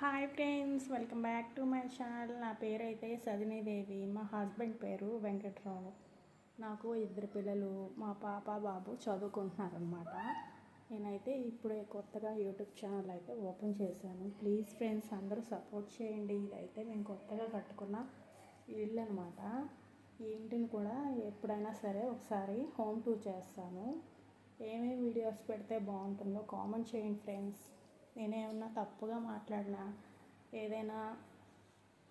Hi friends welcome back to my channel. నా పేరు అయితే సజనీదేవి. మా హస్బెండ్ పేరు వెంకట్రావు. నాకు ఇద్దరు పిల్లలు మా పాప బాబు చదువుకుంటున్నారనమాట నేనైతే ఇప్పుడే కొత్తగా యూట్యూబ్ ఛానల్ అయితే ఓపెన్ చేశాను. ప్లీజ్ ఫ్రెండ్స్ అందరూ సపోర్ట్ చేయండి. ఇదైతే మేము కొత్తగా కట్టుకున్న ఇల్లు అనమాట ఈ ఇంటిని కూడా ఎప్పుడైనా సరే ఒకసారి హోమ్ టూర్ చేస్తాను. ఏమేమి వీడియోస్ పెడితే బాగుంటుందో కామెంట్ చేయండి ఫ్రెండ్స్. నేనేమన్నా తప్పుగా మాట్లాడినా ఏదైనా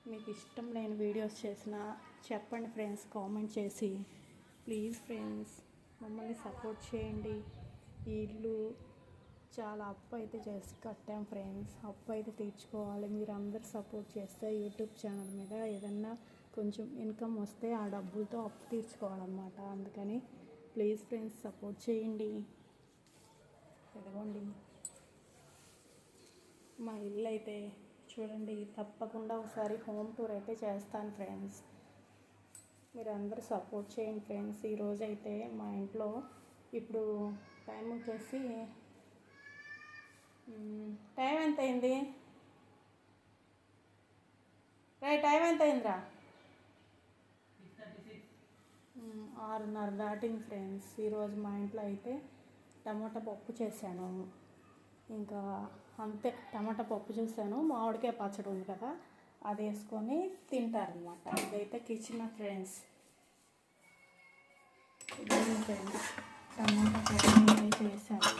మీకు ఇష్టం లేని వీడియోస్ చేసినా చెప్పండి ఫ్రెండ్స్ కామెంట్ చేసి. ప్లీజ్ ఫ్రెండ్స్ మమ్మల్ని సపోర్ట్ చేయండి. ఈ ఇల్లు చాలా అప్పు అయితే చేసి కట్టాం ఫ్రెండ్స్. అప్పు అయితే తీర్చుకోవాలి. మీరు అందరు సపోర్ట్ చేస్తే యూట్యూబ్ ఛానల్ మీద ఏదన్నా కొంచెం ఇన్కమ్ వస్తే ఆ డబ్బులతో అప్పు తీర్చుకోవాలన్నమాట. అందుకని ప్లీజ్ ఫ్రెండ్స్ సపోర్ట్ చేయండి. ఎదగండి మా ఇల్లు అయితే చూడండి తప్పకుండా ఒకసారి హోమ్ టూర్ అయితే చేస్తాను ఫ్రెండ్స్. మీరు అందరూ సపోర్ట్ చేయండి ఫ్రెండ్స్. ఈరోజు అయితే మా ఇంట్లో ఇప్పుడు టైం వచ్చేసి టైం ఎంత అయింది? రే టైం ఎంత అయిందిరా? ఆరున్నర దాటింది ఫ్రెండ్స్. ఈరోజు మా ఇంట్లో అయితే టమాటా పప్పు చేశాను. ఇంకా అంతే టమాటా పప్పు చూసాను మామిడికాయ పచ్చడి ఉంది కదా అది వేసుకొని తింటారనమాట ఇదైతే kitchen friends friends tomato chutney అయితే వేసాను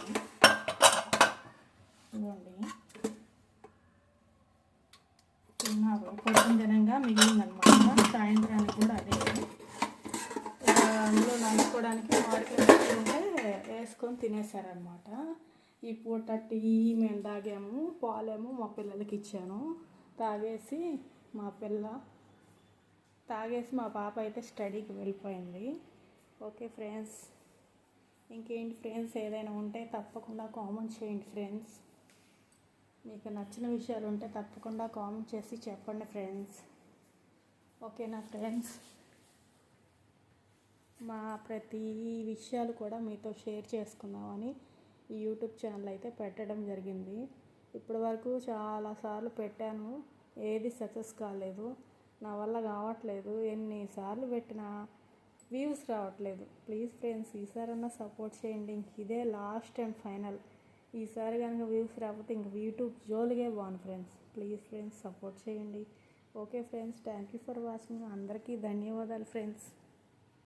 ఇవ్వండి తిన్నారు. కొంచెం జనంగా మిగిలిందనమాట సాయంత్రానికి కూడా అదే. అందులో నంచుకోవడానికి మామిడికాయ ఉంటే వేసుకొని తినేసారనమాట ఈ పూట టీ మేము తాగాము పాలేమో మా పిల్లలకి ఇచ్చాను. తాగేసి మా పిల్ల తాగేసి మా పాప అయితే స్టడీకి వెళ్ళిపోయింది. ఓకే ఫ్రెండ్స్ ఇంకేంటి ఫ్రెండ్స్ ఏదైనా ఉంటే తప్పకుండా కామెంట్ చేయండి ఫ్రెండ్స్. మీకు నచ్చిన విషయాలు ఉంటే తప్పకుండా కామెంట్ చేసి చెప్పండి ఫ్రెండ్స్. ఓకేనా ఫ్రెండ్స్? మా ప్రతి విషయాలు కూడా మీతో షేర్ చేసుకుందామని ఈ యూట్యూబ్ ఛానల్ అయితే పెట్టడం జరిగింది. ఇప్పటి వరకు చాలాసార్లు పెట్టాను. ఏది సక్సెస్ కాలేదు. నా వల్ల కావట్లేదు. ఎన్నిసార్లు పెట్టినా వ్యూస్ రావట్లేదు. ప్లీజ్ ఫ్రెండ్స్ ఈసారన్నా సపోర్ట్ చేయండి. ఇంక ఇదే లాస్ట్ అండ్ ఫైనల్. ఈసారి కనుక వ్యూస్ రాకపోతే ఇంక యూట్యూబ్ జోలిగే బాగుంది ఫ్రెండ్స్. ప్లీజ్ ఫ్రెండ్స్ సపోర్ట్ చేయండి. Okay friends thank you for watching. అందరికీ ధన్యవాదాలు ఫ్రెండ్స్.